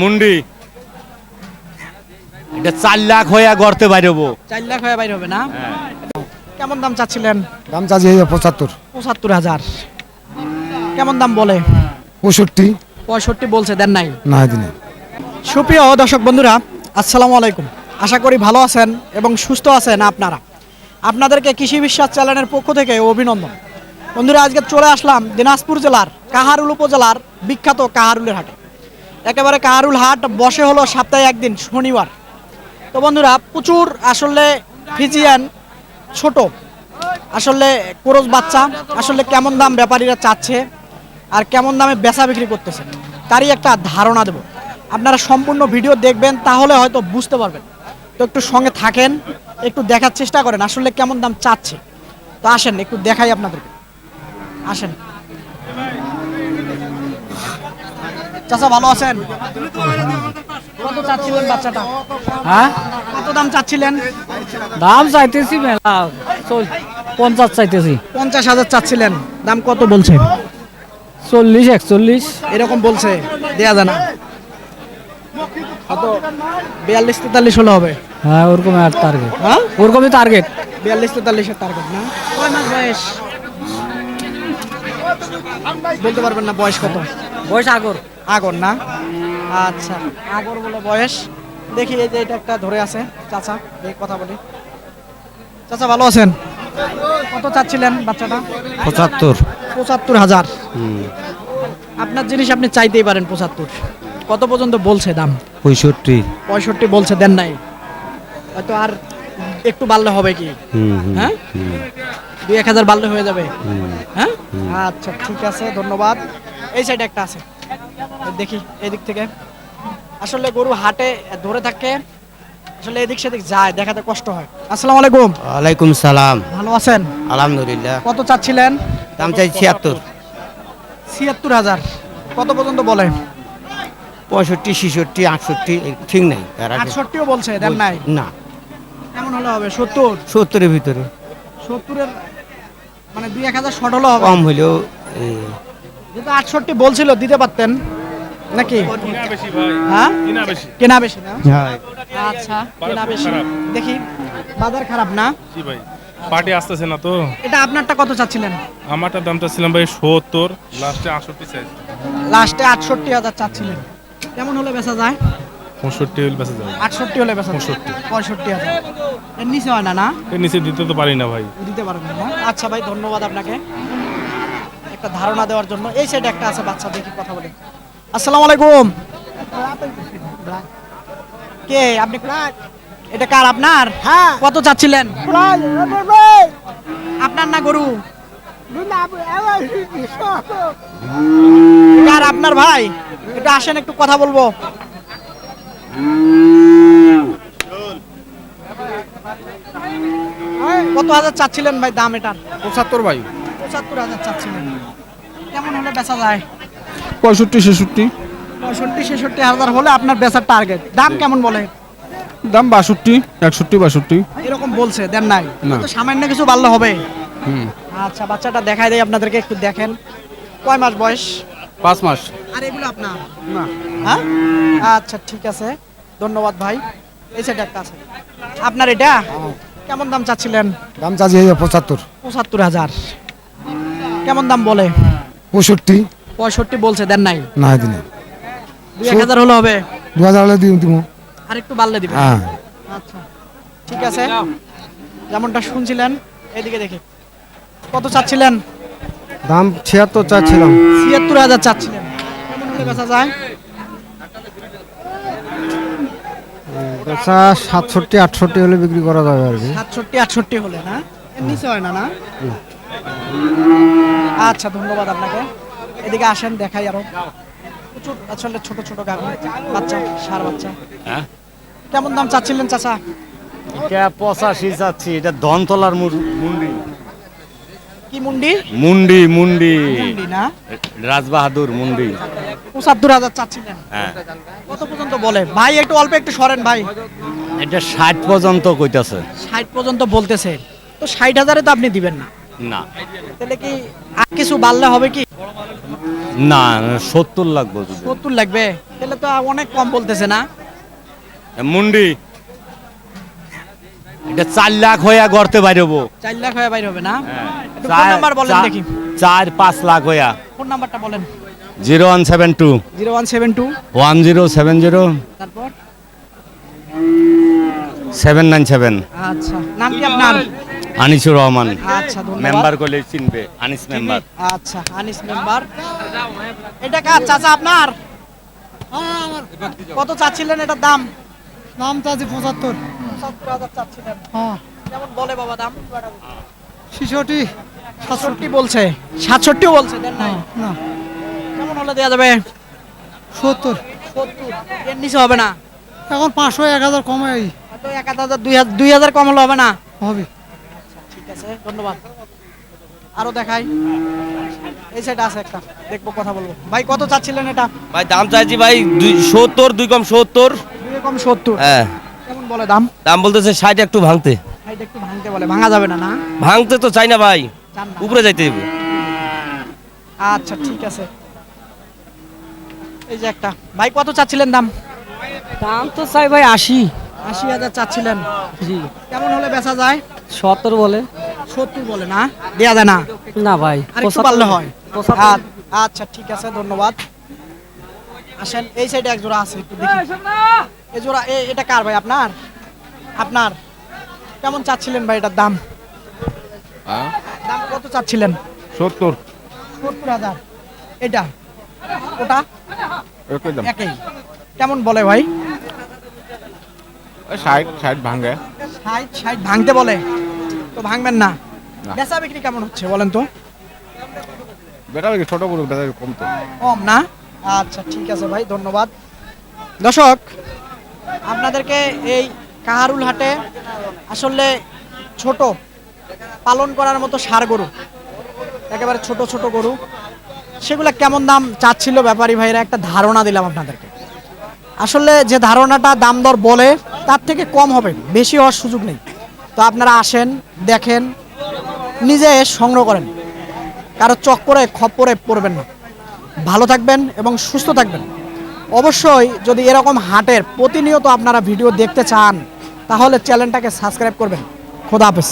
মুন্ডি। এটা চার লাখ হয়ে গড়তে বাইরবো। চার লাখ হয়ে বাইর হবে না? কেমন দাম চাচ্ছিলেন? দাম চাচ্ছি পঁচাত্তর। পঁচাত্তর হাজার। কেমন দাম বলে? পঁয়ষট্টি। পঁয়ষট্টি বলছে দেন নাই? না দিনে সুপ্রিয় দর্শক বন্ধুরা আসসালামু আলাইকুম। আশা করি ভালো আছেন এবং সুস্থ আছেন আপনারা। আপনাদেরকে কৃষি বিশ্বাস চ্যানেলের পক্ষ থেকে অভিনন্দন। বন্ধুরা আজকে চলে আসলাম দিনাজপুর জেলার কাহারুল উপজেলার বিখ্যাত কাহারুলের হাটে। একেবারে কাহারুল হাট বসে হলো সপ্তাহে একদিন, শনিবার। তো বন্ধুরা, প্রচুর আসলে ফিজিয়ান ছোট। আসলে কোরস বাচ্চা, আসলে কেমন দাম ব্যাপারীরা চাচ্ছে আর কেমন দামে বেচা বিক্রি করতেছে, তারই একটা ধারণা দেব। আপনারা সম্পূর্ণ ভিডিও দেখবেন, তাহলে হয়তো বুঝতে পারবেন। তো একটু সঙ্গে থাকেন, একটু দেখার চেষ্টা করেন, আসলে কেমন দাম চাচ্ছে। তো আসেন, একটু দেখাই আপনাদেরকে। আসেন। চাচা ভালো আছেন? কত চাচ্ছিলেন বাচ্চাটা? হ্যাঁ? কত দাম চাচ্ছিলেন? দাম চাইতেছি মেলা পঞ্চাশ চাইতেছি। পঞ্চাশ হাজার চাচ্ছিলেন। দাম কত বলছে? চল্লিশ একচল্লিশ। এরকম বলছে দেয়া জানা কত বিয়াল্লিশ তেতাল্লিশ হলে হবে। হ্যাঁ ওরকম আর টার্গেট হ্যাঁ? ওরকমই টার্গেট বিয়াল্লিশ তেতাল্লিশের টার্গেট না? কয় মাস বয়স? বলতে পারবেন না বয়স কত? বয়স আগর। আগর না? আচ্ছা আগর বলে বয়স। দেখি এই যে এটা একটা ধরে আছে চাচা দেখি কথা বলি। চাচা ভালো আছেন? কত চাচ্ছিলেন বাচ্চাটা? পঁচাত্তর। পঁচাত্তর হাজার। আপনার জিনিস আপনি চাইতেই পারেন পঁচাত্তর। কত পর্যন্ত বলছে দাম? পঁয়ষট্টি। পঁয়ষট্টি বলছে দেন নাই। হয়তো আর একটু বাড়লে হবে কি? হ্যাঁ? দুই এক হাজার বাড়লে হয়ে যাবে। হ্যাঁ? আচ্ছা ঠিক আছে ধন্যবাদ। এই সাইডে একটা আছে। দেখি এদিক থেকে। আসলে গরু হাটে ধরে থাকে আসলে এদিক সেদিক যায় দেখাতে কষ্ট হয়। আসসালামু আলাইকুম। ওয়ালাইকুম সালাম। ভালো আছেন? আলহামদুলিল্লাহ। কত চাচ্ছিলেন? দাম চাই ছিয়াত্তর। ছিয়াত্তর হাজার। কত পর্যন্ত বলে? পঁয়ষট্টি ছেষট্টি আটষট্টি ঠিক নেই। আটষট্টিও বলছে দেন নাই? না। কেমন হলে হবে? সত্তর? সত্তরের ভিতরে। সত্তরের মানে দুই এক হাজার শর্ট হলে হবে? কম হলেও যেহেতু আটষট্টি বলছিল দিতে পারতেন। নাকি? হ্যাঁ? কেনা বেশি। না? আচ্ছা কেনা বেশি। দেখি বাজার খারাপ না? জি ভাই পার্টি আসতেছে না তো। এটা আপনারটা কত চাচ্ছিলেন? আমারটা দামটা ছিলাম ভাই সত্তর লাস্টে আটষট্টি চাই। লাস্টে আটষট্টি হাজার চাচ্ছিলেন। কেমন হলে বেচা যায়? পঁয়ষট্টি হলে বেঁচে যাবে আটষট্টি হলে বেচা যায়? পঁয়ষট্টি। পঁয়ষট্টি হাজার। এর নিচে হয় না না? এর নিচে দিতে তো পারি না ভাই। দিতে পারবেন না। আচ্ছা ভাই ধন্যবাদ আপনাকে। একটা ধারণা দেওয়ার জন্য। এই সাইডে একটা আছে বাচ্চা দেখি কথা বলি? আসসালামু আলাইকুম। কে আপনি এটা কার আপনার? হ্যাঁ। কত চাচ্ছিলেন? আপনার না গরু? কার আপনার ভাই? একটু আসেন একটু কথা বলব। কত হাজার চাচ্ছিলেন ভাই দাম এটার? পঁচাত্তর ভাই। পঁচাত্তর হাজার চাচ্ছিলেন। কেমন হলে বেচা যায়? পঁয়ষট্টি ছেষট্টি। পঁয়ষট্টি ছেষট্টি হাজার হলে আপনার বেচার টার্গেট দাম কেমন বলে? দাম বাষট্টি একষট্টি বাষট্টি। এরকম বলছে দেন নাই। না। তো সামান্য কিছু বাড়লে হবে? হুম। আচ্ছা বাচ্চাটা দেখাই দেয় আপনাদেরকে একটু দেখেন। কয় মাস বয়স? পাঁচ মাস। আর এগুলো আপনার? না। হ্যাঁ? আচ্ছা ঠিক আছে। ধন্যবাদ ভাই। এই সাইডে একটা আছে। আপনার এটা? কেমন দাম চাচ্ছিলেন? দাম চাচ্ছি পঁচাত্তর। পঁচাত্তর হাজার। কেমন দাম বলে? পঁয়ষট্টি। পঁয়ষট্টি বলছে দেন নাই? না দিনে দুই এক হাজার হলে হবে? দু হাজার হলে দিব দিব আর একটু বাড়লে দিবেন হ্যাঁ। আচ্ছা ঠিক আছে। যেমনটা শুনছিলেন এদিকে দেখি। কত চাচ্ছিলেন? দাম ছিয়াত্তর চাচ্ছিলাম। ছিয়াত্তর হাজার চাচ্ছিলেন। কেমন হলে বেচা যায়? বেচা সাতষট্টি আটষট্টি হলে বিক্রি করা যাবে আর কি। সাতষট্টি আটষট্টি হলে না? এর নিচে হয় না না? আচ্ছা ধন্যবাদ আপনাকে। এদিকে আসেন দেখাই আরও। প্রচুর আসলে ছোট ছোট গাভী বাচ্চা সার বাচ্চা। হ্যাঁ? কেমন দাম চাচ্ছিলেন চাচা? এটা পঁচাশি চাচ্ছি এটা ধনতলার মুন্ডি। কি মুন্ডি? মুন্ডি মুন্ডি। মুন্ডি না? রাজবাহাদুর মুন্ডি। পঁচাত্তর হাজার চাচ্ছিলেন। হ্যাঁ। কত পর্যন্ত বলে? ভাই একটু অল্প একটু সরেন ভাই। এটা ষাট পর্যন্ত কইতাছে। ষাট পর্যন্ত বলতেছে। তো ষাট হাজারে তো আপনি দিবেন না। না। তাহলে কি আর কিছু বাড়লে হবে কি? না সত্তর লাগবে যদি। সত্তর লাগবে? তাহলে তো অনেক কম বলতেছে না। মুন্ডি এটা চার লাখ হইয়া গড়তে বাইরবো। চার লাখ হয়ে বাইর হবে না? একটু ফোন নাম্বার বলেন দেখি। চার পাঁচ লাখ হইয়া। ফোন নাম্বারটা বলেন। Zero one seven two. Zero one seven two. One zero seven zero. তারপর? Seven nine seven. আচ্ছা। নাম কি আপনার? আনিসুর রহমান। আচ্ছা মেম্বার করলে চিনবে আনিস মেম্বার। আচ্ছা আনিস মেম্বার। এটা কার চাচা আপনার? কত চাচ্ছিলেন এটার দাম? দাম চাচ্ছি পঁচাত্তর। সত্তর হাজার চাচ্ছিলেন। হ্যাঁ। কেমন বলে বাবা দাম। ছিষট্টি। সাতষট্টি বলছে। সাতষট্টিও বলছে দেন নাই। না কেমন হলে দেওয়া যাবে? সত্তর। সত্তর। এর নিচে হবে না? এখন পাঁচশো এক হাজার কমে এক হাজার দুই হাজার দুই হাজার কম হলে হবে না? হবে। আছে ধন্যবাদ। আরও দেখাই। এই সাইড আছে একটা দেখব কথা বলব। ভাই কত চাচ্ছিলেন এটা? ভাই দাম চাইছি ভাই দুই সত্তর দুই কম সত্তর। দুই কম সত্তর? হ্যাঁ। কেমন বলে দাম? দাম বলতেছে ষাট একটু ভাঙতে। ভাইটা একটু ভাঙতে বলে ভাঙা যাবে না না? ভাঙতে তো চাই না ভাই উপরে যাইতে দেবে আচ্ছা ঠিক আছে। এই যে একটা। ভাই কত চাচ্ছিলেন দাম? দাম তো চাই ভাই আশি। আশি হাজার চাচ্ছিলেন। জি। কেমন হলে বেচা যায়? সত্তর বলে। সত্তর বলে না? দেয়া যায় না? না ভাই আর একটু পারলে হয়। আচ্ছা ঠিক আছে ধন্যবাদ। আসেন এই সাইডে এক জোড়া আছে একটু দেখি। এই জোড়া এটা কার ভাই আপনার? আপনার? কেমন চাচ্ছিলেন ভাই এটার দাম? দাম কত চাচ্ছিলেন? সত্তর। সত্তর হাজার। এটা? ওটা? একই। কেমন বলে ভাই? ষাট ষাট ভাঙে। ষাট ষাট ভাঙতে বলে। তো ভাঙবেন না। বেচা বিক্রি কেমন হচ্ছে বলেন তো? বেটা ছোট বড় বেটা কম তো। কম না? আচ্ছা ঠিক আছে ভাই ধন্যবাদ। দর্শক আপনাদেরকে এই কাহারুল হাটে আসলে ছোট পালন করার মতো সার গরু একেবারে ছোট ছোট গরু সেগুলো কেমন দাম চাচ্ছিল ব্যাপারী ভাইরা? একটা ধারণা দিলাম আপনাদেরকে। আসলে যে ধারণাটা দাম দর বলে তার থেকে কম হবে বেশি হওয়ার সুযোগ নেই। তো আপনারা আসেন, দেখেন, নিজে সংগ্রহ করেন। কারও চক্করে, খপ্পরে পড়বেন না। ভালো থাকবেন এবং সুস্থ থাকবেন। অবশ্যই যদি এরকম হাটের প্রতিনিয়ত আপনারা ভিডিও দেখতে চান, তাহলে চ্যানেলটাকে সাবস্ক্রাইব করবেন। খোদা হাফেজ।